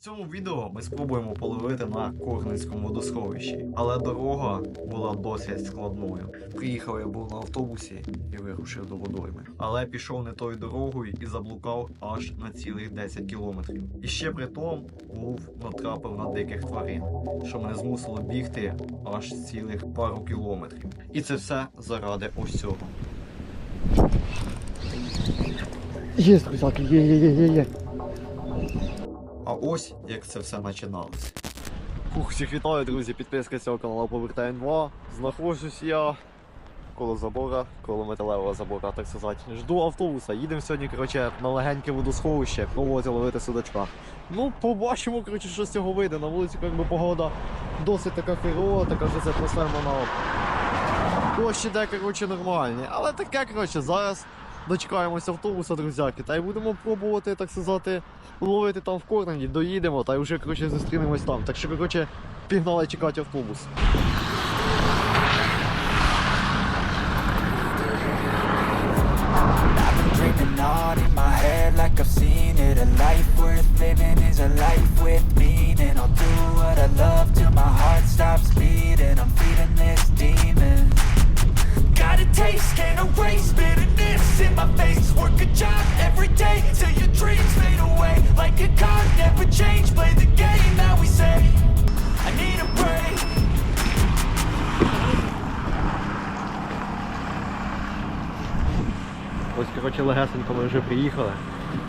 В цьому відео ми спробуємо половити на Корницькому водосховищі, але дорога була досить складною. Приїхав я був на автобусі і вирушив до водойми. Але пішов не тою дорогою і заблукав аж на цілих 10 кілометрів. І ще при тому був натрапив на диких тварин, що мене змусило бігти аж цілих пару кілометрів. І це все заради ось цього. Є, друзяки, є, є, є, є, є. А ось як це все починалося. Фух, всіх вітаю, друзі, підписка цього каналу Повертає 2. Знаходжусь я коло забора, коло металевого забора, так сказати. Жду автобуса. Їдемо сьогодні, коротше, на легеньке водосховище, пробувати ловити судачка. Ну, побачимо, коротше, що з цього вийде. На вулиці, якби погода досить така херова, така що це атмосферна на Дощ іде, коротше, нормальні. Але таке, коротше, зараз дочекаємося автобуса, друзяки, та й будемо пробувати, так сказати, ловити там в Корнені, доїдемо, та й вже, коротше, зустрінемось там. Так що, коротше, пігнали чекати автобус. Stops beating I'm feeding this demon a taste, can't erase bitterness in my face Work a job every day till your dreams fade away Like a card, never change, play the game that we say I need a break Ось, коротше, легесенько ми вже приїхали.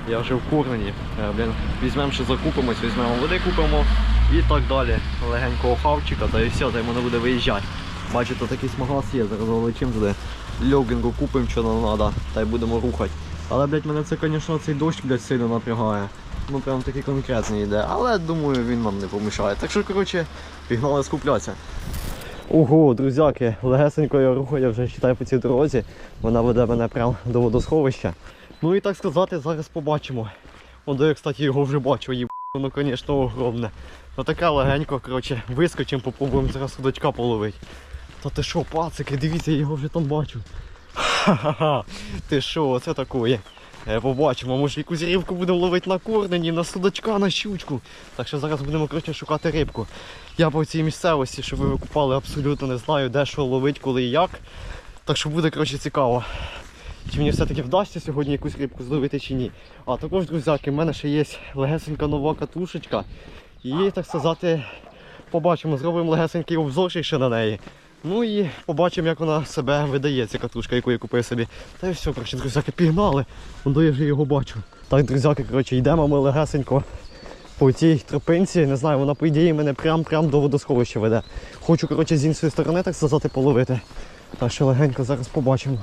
Я вже в Корнені. Е, Блін, візьмемо ще закупимось, візьмемо води купимо і так далі. Легенького хавчика, та і все, та й мене буде виїжджати. Бачите, такий магаз є, зараз залечим туди. Льогінгу купимо, що нам треба, та й будемо рухати. Але, блядь, мене це, звісно, цей дощ, блядь, сильно напрягає. Ну прям такий конкретний йде. Але думаю, він нам не помішає. Так що, коротше, пігнали скуплятися. Ого, друзяки, легесенько я рухаю вже читаю по цій дорозі. Вона веде мене прямо до водосховища. Ну і так сказати, зараз побачимо. От я, кстати, його вже бачу, їб... воно, звісно, огромне. Отаке легенько, коротше, вискочимо, попробуємо зараз судачка половити. Та ти що, пацики, дивіться, я його вже там бачу. Ха-ха-ха, ти що, оце такое. Е, Побачимо, може якусь рибку будемо ловити на корнені, на судачка, на щучку. Так що зараз будемо коротше, шукати рибку. Я по цій місцевості, щоб ви викупали, абсолютно не знаю, де що ловить, коли і як. Так що буде коротше, цікаво. Чи мені все-таки вдасться сьогодні якусь рибку зловити чи ні. А також, друзяки, в мене ще є легесенька нова катушечка. І, так сказати, побачимо, зробимо легесенький обзор ще на неї. Ну і побачимо, як вона себе видає, ця катушка, яку я купив собі. Та і все, коротше, друзяки, пігнали. Вон я вже його бачу. Так, друзяки, коротше, йдемо ми легесенько по цій тропинці. Не знаю, вона по ідеї мене прям-прям до водосховища веде. Хочу, коротше, з іншої сторони, так сказати, половити. Так що легенько зараз побачимо.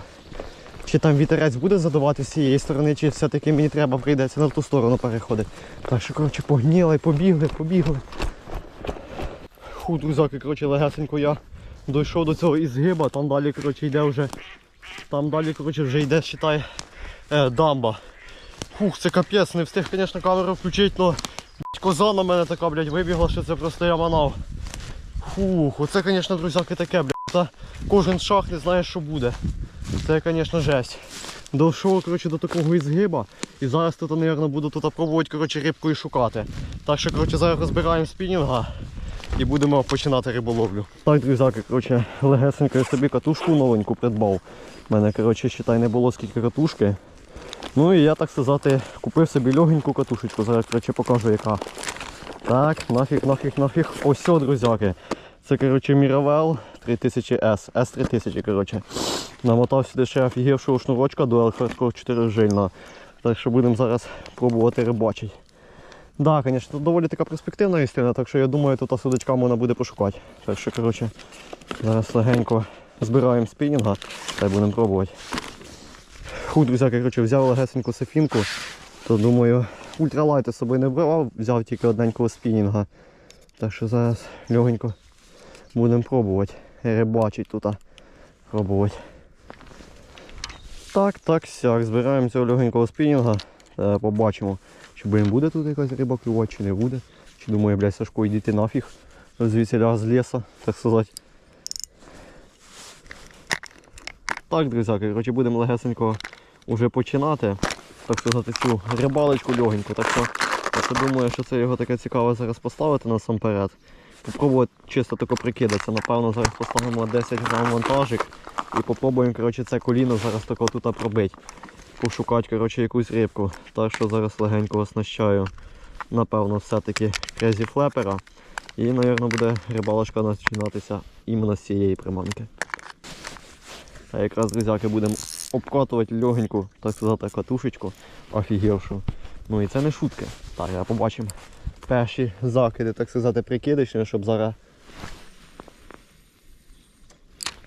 Чи там вітерець буде задавати з цієї сторони, чи все-таки мені треба прийдеться на ту сторону переходити. Так що, коротше, погніли, побігли, побігли. Фу, друзяки, коротше, легесенько я дійшов до цього ізгиба, там далі, коротше, йде вже. Там далі, коротше, вже йде, считай, е, дамба. Фух, це капець, не встиг, звісно, камеру включити, але коза на мене така, блядь, вибігла, що це просто я манав. Фух, оце, звісно, друзяки, таке, блядь. Та кожен шаг не знає, що буде. Це, звісно, жесть. Дійшов, коротше, до такого ізгиба. І зараз тут, мабуть, буду тут пробувати коротше, рибкою шукати. Так що, коротше, зараз розбираємо спінінга і будемо починати риболовлю. Так, друзяки, коротше, легесенько я собі катушку новеньку придбав. У мене, коротше, считай, не було скільки катушки. Ну і я, так сказати, купив собі легеньку катушечку. Зараз, коротше, покажу яка. Так, нафіг, нафіг, нафіг. Ось, друзяки. Це, коротше, Miravel 3000S, S3000, коротше. Намотав сюди ще офігівшого шнурочка до Елферського 4 жильна. Так що будемо зараз пробувати рибачити. Да, звісно, доволі така перспективна істина, так що я думаю, тут судочка можна буде пошукати. Так що, коротше, зараз легенько збираємо спінінга та будемо пробувати. Фу, друзяки, коротше, взяв легесеньку сефінку, то думаю, ультралайти з собою не брав, взяв тільки одненького спінінга. Так що зараз легенько будемо пробувати. Рибачить тут. Пробувати. Так, так, сяк. Збираємо цього легенького спінінга. Побачимо, чи блін, буде тут якась риба клювати, чи не буде. Чи думаю, блядь, Сашко, йди ти нафіг. Звідси з лісу, так сказати. Так, друзяки, коротше, будемо легесенько вже починати. Так сказати, цю рибалочку легеньку. Так що це думаю, що це його таке цікаво зараз поставити насамперед. Попробувати чисто тако прикидатися. Напевно, зараз поставимо 10 грам вантажик і попробуємо коротше, це коліно зараз тако тут пробити. Пошукати коротше, якусь рибку. Так що зараз легенько оснащаю, напевно, все-таки крезі флепера. І, мабуть, буде рибалочка починатися іменно з цієї приманки. А якраз, друзяки, будемо обкатувати легеньку, так сказати, катушечку офігівшу. Ну і це не шутки. Так, я побачимо перші закиди, так сказати, прикидочні, щоб зараз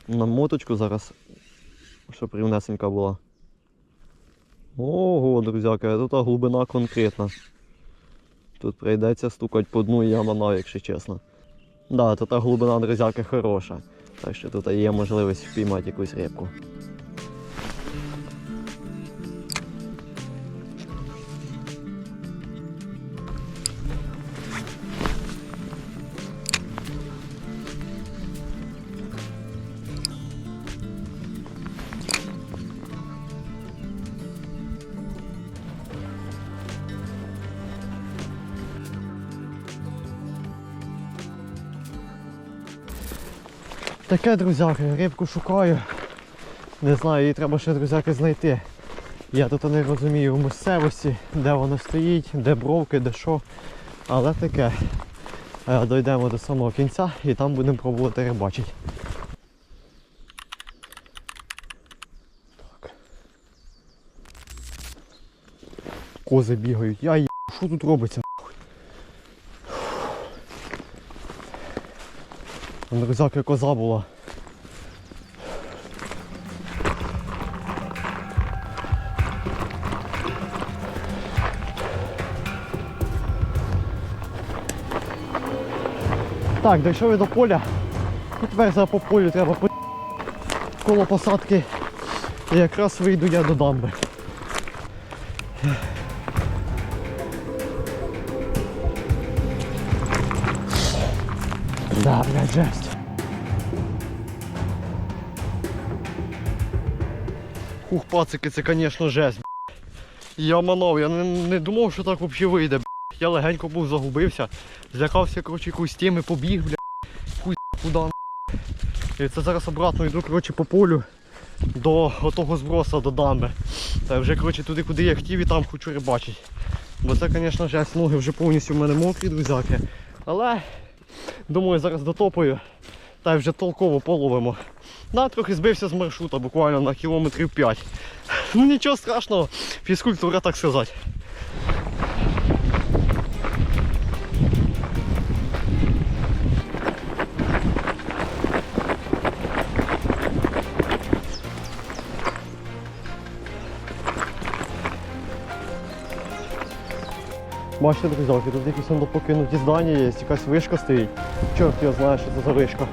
на моточку зараз, щоб рівнесенька була. Ого, друзяка, тут глибина конкретна. Тут прийдеться стукати по дну і манав, якщо чесно. Да, тут глибина, друзяки, хороша. Так що тут є можливість впіймати якусь рибку. Таке, друзяки, рибку шукаю. Не знаю, її треба ще, друзяки, знайти. Я тут не розумію в місцевості, де воно стоїть, де бровки, де що. Але таке. Е, Дойдемо до самого кінця і там будемо пробувати рибачити. Так. Кози бігають. Я є, що тут робиться? Там, Друзяки, коза була. Так, дійшов я до поля. І тепер зараз по полю треба по... коло посадки. І якраз вийду я до дамби. Да, блядь, жесть. Ух, пацики, це, звісно, жесть. Я манав, я не, не думав, що так взагалі вийде. б***ь. Я легенько був загубився, злякався, коротше, якоюсь теми, побіг, бля. Хуй куди. І це зараз обратно йду, коротше, по полю до отого зброса, до дамби. Та вже, коротше, туди, куди я хотів і там хочу рибачити. Бо це, звісно, жесть, ноги вже повністю в мене мокрі, друзяки. Але думаю, зараз дотопаю та й вже толково половимо. Да, трохи збився з маршрута, буквально на кілометрів 5. Ну нічого страшного, фізкультура так сказати. Бачите, друзяки, тут якісь воно покинуті здання є, якась вишка стоїть. Чорт його знає, що це за вишка.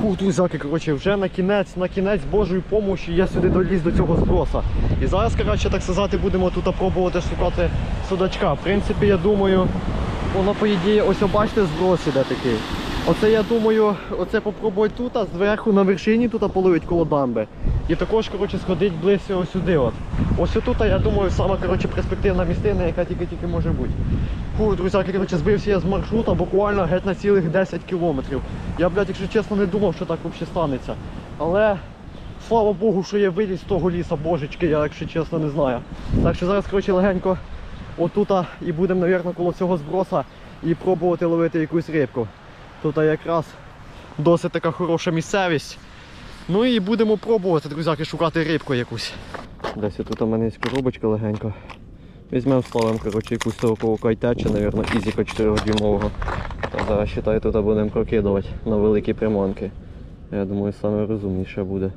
Фух, друзяки, коротше, вже на кінець, на кінець Божої помощі я сюди доліз до цього зброса. І зараз, коротше, так сказати, будемо тут пробувати шукати судачка. В принципі, я думаю, воно по ідеї, ось бачите, зброс іде такий. Оце я думаю, оце попробувати тут, а зверху на вершині тут половить коло дамби. І також коротше, сходить ближче ось сюди. От. Ось тут, я думаю, сама коротше, перспективна місцина, яка тільки-тільки може бути. Фу, друзяки, коротше, збився я з маршрута буквально геть на цілих 10 кілометрів. Я, блядь, якщо чесно, не думав, що так взагалі станеться. Але слава Богу, що я виліз з того ліса, божечки, я, якщо чесно, не знаю. Так що зараз, коротше, легенько отута і будемо, мабуть, коло цього зброса і пробувати ловити якусь рибку. Тут якраз досить така хороша місцевість. Ну і будемо пробувати, друзяки, шукати рибку якусь. Десь тут у мене є коробочка легенька. Візьмемо ставимо коротше, якусь сорокову кайтеча, мабуть, ізіка 4 дюймового. Та зараз вважаю, тут будемо прокидувати на великі приманки. Я думаю, саме розумніше буде.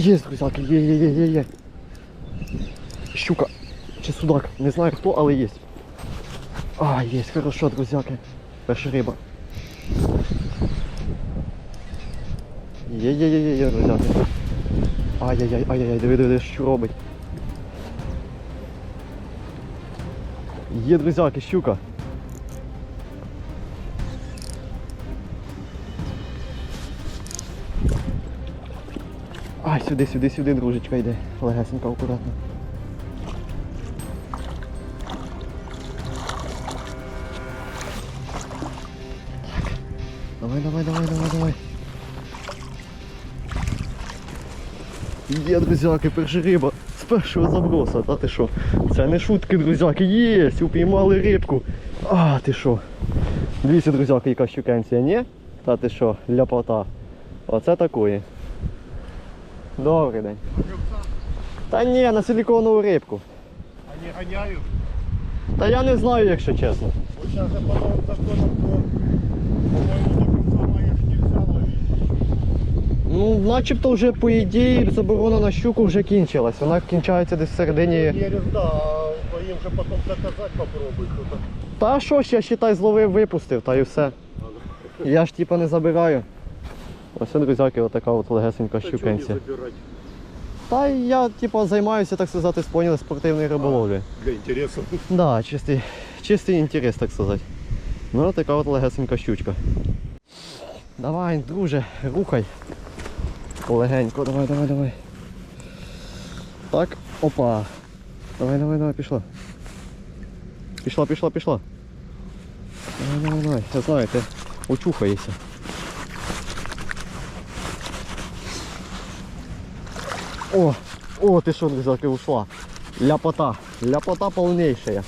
Є, друзяки, є, є, є, є, є. Щука. Чи судак. Не знаю хто, але є. А, є, хорошо, друзяки. Перша риба. Є-є-є-є, друзяки. Ай-яй-яй, ай-яй-яй, диви, диви, що робить. Є, друзяки, щука. Ай, сюди, сюди, сюди, дружечка йде. Легесенько, акуратно. Так. Давай, давай, давай, давай, давай. Є, друзяки, перша риба з першого заброса, та ти що? Це не шутки, друзяки, єсть, упіймали рибку. А, ти що? Дивіться, друзяки, яка щукенція, ні? Та ти що, ляпота. Оце такої. Добрий день. Та ні, на силіконову рибку. Они гоняют. Та я не знаю, якщо чесно. Ну, начебто вже по ідеї заборона на щуку вже кінчилась. Вона кінчається десь в середині. Да, а им же потом доказать попробуй. Та що ж, я считай, зловив, випустив, та й все. Я ж типа не забираю. Ось, друзяки, отака от легесенька не Та я, типа, займаюся, так сказати, споняли спортивною риболовлею. Для интереса. Да, чистий, чистий інтерес, так сказати. Ну, така от легесенька щучка. Давай, друже, рухай. Легенько, давай, давай, давай. Так, опа. Давай, давай, давай, пішла. Пішла, пішла, пішла. Давай, давай, давай. Я знаю, ти очухаєшся. О, о, ти що, и ушла. Ляпота. Ляпота полнейшая.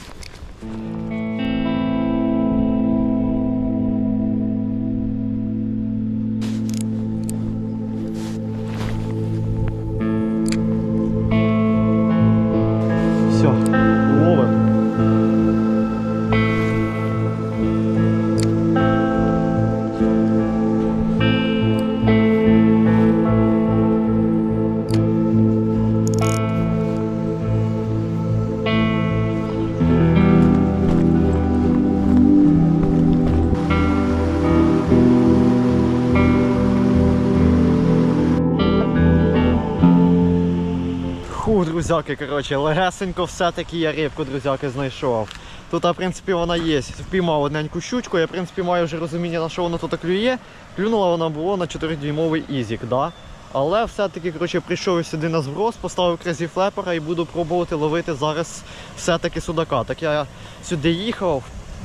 Друзяки, коротше, легесенько все-таки я рибку, друзяки, знайшов. Тут, в принципі, вона є. Впіймав одненьку щучку, я, в принципі, маю вже розуміння, на що воно тут клює. Клюнула вона було на 4-дюймовий ізік, да? Але все-таки коротше, прийшов сюди на зброс, поставив крезі флепера і буду пробувати ловити зараз все-таки судака. Так я сюди їхав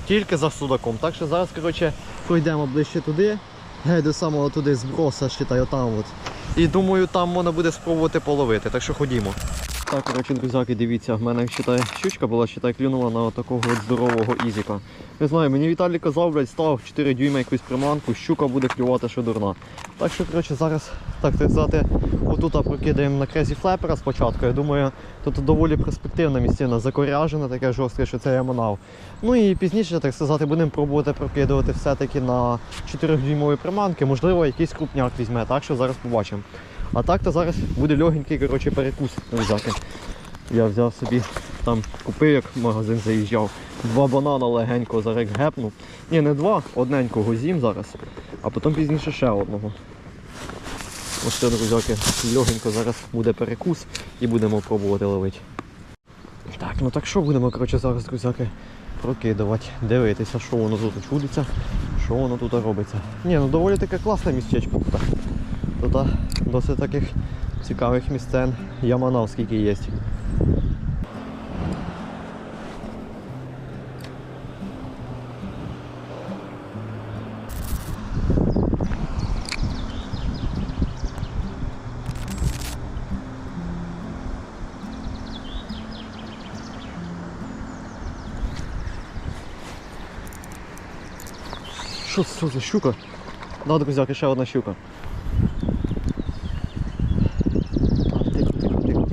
тільки за судаком. Так що зараз коротше, пройдемо ближче туди, геть до самого туди зброса, считай, отам от. І думаю, там можна буде спробувати половити, так що ходімо. Так, коротше, друзяки, дивіться, в мене считай, щучка була, считай, клюнула на такого от здорового ізіка. Не знаю, мені Віталій казав, блядь, став 4 дюйма якусь приманку, щука буде клювати, що дурна. Так що, коротше, зараз, так сказати, отут прокидаємо на крезі флепера спочатку. Я думаю, тут доволі перспективна місцина, закоряжена, таке жорстке, що це я манав. Ну і пізніше, так сказати, будемо пробувати прокидувати все-таки на 4-дюймові приманки, можливо, якийсь крупняк візьме, так що зараз побачимо. А так то зараз буде легенький коротше, перекус взяти. Я взяв собі там купив, як в магазин заїжджав. Два банана легенько зараз гепнув. Ні, не два, одненького з'їм зараз, а потім пізніше ще одного. Ось це, друзяки, легенько зараз буде перекус і будемо пробувати ловити. Так, ну так що будемо коротше, зараз, друзяки, прокидувати, дивитися, що воно тут чудиться, що воно тут робиться. Ні, ну доволі таке класне містечко тут. Тут досить таких цікавих місцин. Яманав скільки є. Що це за щука? Да, друзяки, ще одна щука. Так, тихо, тихо, тихо.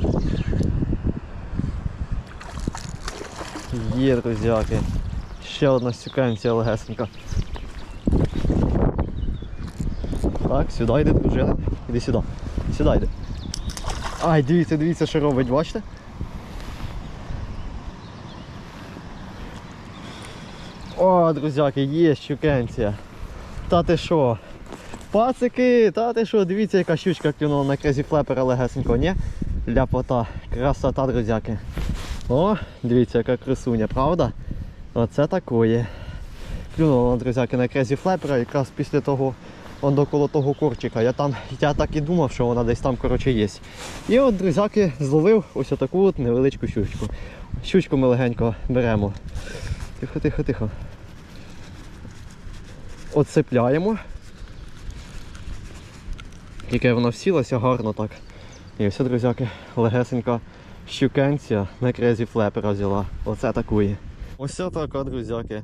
Є, друзяки. Ще одна сюкенція легесенька. Так, сюди йде, дружина. Іди сюди. Сюди йде. Ай, дивіться, дивіться, що робить, бачите? О, друзяки, є щукенція. Та ти що? Пацики, та ти що, дивіться, яка щучка клюнула на крезі флепера легесенько, ні? Ляпота, красота, друзяки. О, дивіться, яка красуня, правда? Оце такої. Клюнула, друзяки, на крезі флепера якраз після того, он около того корчика. Я там, я так і думав, що вона десь там, коротше, є. І от, друзяки, зловив ось таку от невеличку щучку. Щучку ми легенько беремо. Тихо, тихо, тихо. Отцепляємо. Яке вона всілася гарно так. І все, друзяки, легесенька щукенця на крезі флепера взяла. Оце такої. Ось така, друзяки.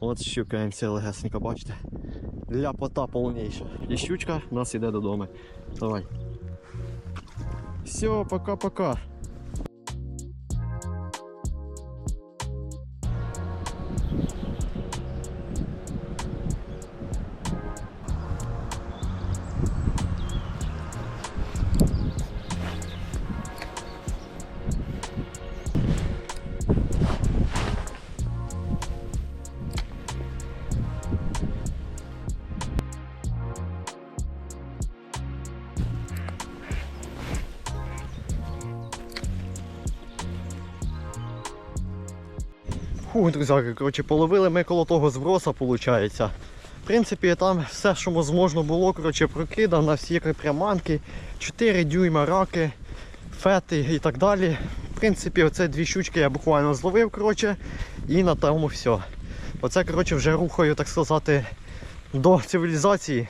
От щукенця легесенька, бачите? Для пота повніша. І щучка в нас іде додому. Давай. Все, пока-пока. Фу, друзяки, коротше, половили ми коло того зброса, виходить. В принципі, там все, що можна було, коротше, на всі приманки, 4 дюйма раки, фети і так далі. В принципі, оце дві щучки я буквально зловив, коротше, і на тому все. Оце, коротше, вже рухаю, так сказати, до цивілізації,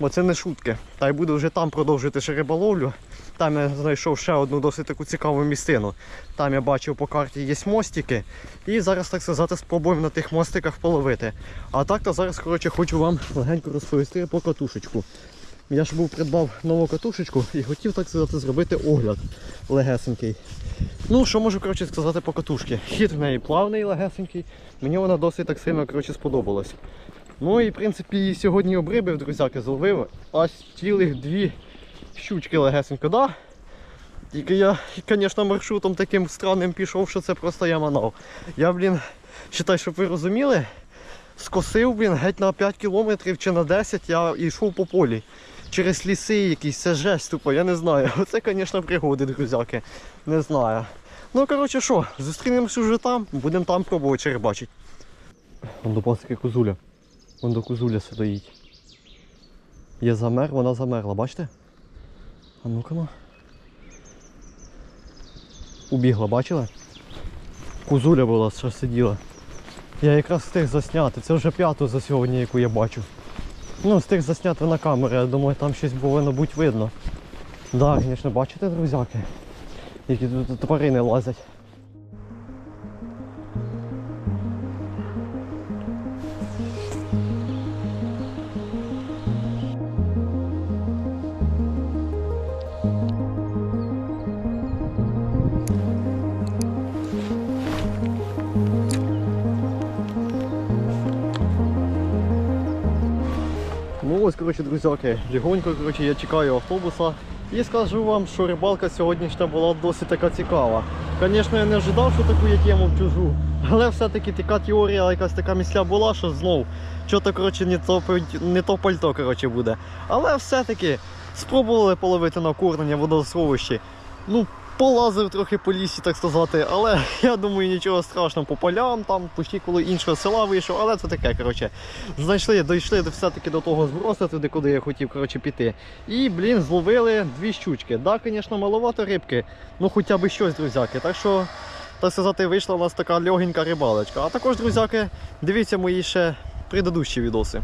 бо це не шутки. Та й буду вже там продовжити ще риболовлю. Там я знайшов ще одну досить таку цікаву місцину. Там я бачив по карті є мостики. І зараз, так сказати, спробуємо на тих мостиках половити. А так то зараз коротше, хочу вам легенько розповісти про катушечку. Я ж був придбав нову катушечку і хотів так сказати зробити огляд легесенький. Ну, що можу коротше, сказати по катушці? Хід в неї плавний, легесенький. Мені вона досить так сильно коротше, сподобалась. Ну і в принципі сьогодні обрибив, друзяки, зловив аж цілих дві щучки легесенько, да? Тільки я, звісно, маршрутом таким странним пішов, що це просто я манав. Я, блін, считай, щоб ви розуміли, скосив, блін, геть на 5 кілометрів чи на 10 я йшов по полі. Через ліси якісь, це жесть тупо, я не знаю. Оце, звісно, пригоди, друзяки. Не знаю. Ну, коротше, що, зустрінемося вже там, будемо там пробувати черебачити. Вон до пасики козуля. Вон до козуля стоїть. Я замер, вона замерла, бачите? А ну-ка ну. Убігла, бачили? Кузуля була, що сиділа. Я якраз встиг засняти. Це вже п'яту за сьогодні, яку я бачу. Ну, встиг засняти на камеру, я думаю, там щось повинно бути видно. Так, да, звісно, бачите, друзяки? Які тут тварини лазять. Коротше, друзяки, легонько коротше, я чекаю автобуса. І скажу вам, що рибалка сьогоднішня була досить така цікава. Звісно, я не ожидав, що таку я тему в чужу. Але все-таки така теорія, якась така місля була, що знов що-то коротше, не то, не то пальто коротше, буде. Але все-таки спробували половити на курнення в водосховищі. Ну, полазив трохи по лісі, так сказати, але я думаю, нічого страшного по полям, там почти коло іншого села вийшов, але це таке, коротше. Знайшли, дійшли все-таки до того збросу, туди, куди я хотів коротше, піти. І, блін, зловили дві щучки. Да, звісно, маловато рибки, ну хоча б щось, друзяки. Так що, так сказати, вийшла у нас така легенька рибалочка. А також, друзяки, дивіться мої ще предыдущі відоси.